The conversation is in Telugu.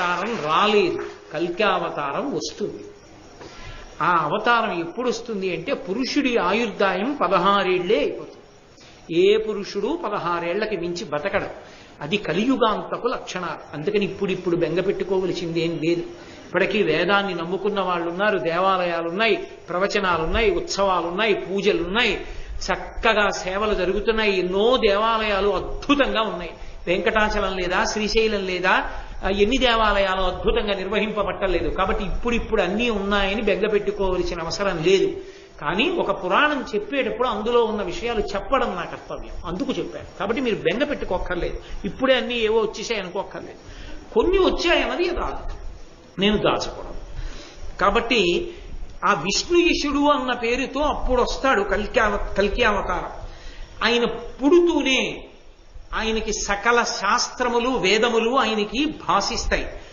అవతారం రాలేదు. కల్కి అవతారం వస్తుంది. ఆ అవతారం ఎప్పుడు వస్తుంది అంటే పురుషుడి ఆయుర్దాయం పదహారేళ్ళే అయిపోతుంది. ఏ పురుషుడు పదహారేళ్ళకి మించి బతకడం. అది కలియుగాంతకు లక్షణాలు. అందుకని ఇప్పుడిప్పుడు బెంగ పెట్టుకోవలసింది ఏం లేదు. ఇప్పటికీ వేదాన్ని నమ్ముకున్న వాళ్ళు ఉన్నారు దేవాలయాలున్నాయి ప్రవచనాలున్నాయి ఉత్సవాలున్నాయి పూజలున్నాయి. చక్కగా సేవలు జరుగుతున్నాయి. ఎన్నో దేవాలయాలు అద్భుతంగా ఉన్నాయి. వెంకటాచలం లేదా శ్రీశైలం లేదా ఎన్ని దేవాలయాలు అద్భుతంగా నిర్వహింపబట్టలేదు. కాబట్టి ఇప్పుడిప్పుడు అన్నీ ఉన్నాయని బెంగ పెట్టుకోవలసిన అవసరం లేదు. కానీ ఒక పురాణం చెప్పేటప్పుడు అందులో ఉన్న విషయాలు చెప్పడం నా కర్తవ్యం. అందుకు చెప్పాను. కాబట్టి మీరు బెంగ పెట్టుకోక్కర్లేదు. ఇప్పుడే అన్నీ ఏవో వచ్చేసాయి అనుకోక్కర్లేదు. కొన్ని వచ్చాయన్నది రాదు. నేను దాచకూడదు. కాబట్టి ఆ విష్ణుయశుడు అన్న పేరుతో అప్పుడు వస్తాడు కల్కి అవ కల్కి అవతారం ఆయన పుడుతూనే ఆయనకి సకల శాస్త్రములు వేదములు ఆయనకి భాషిస్తాయి.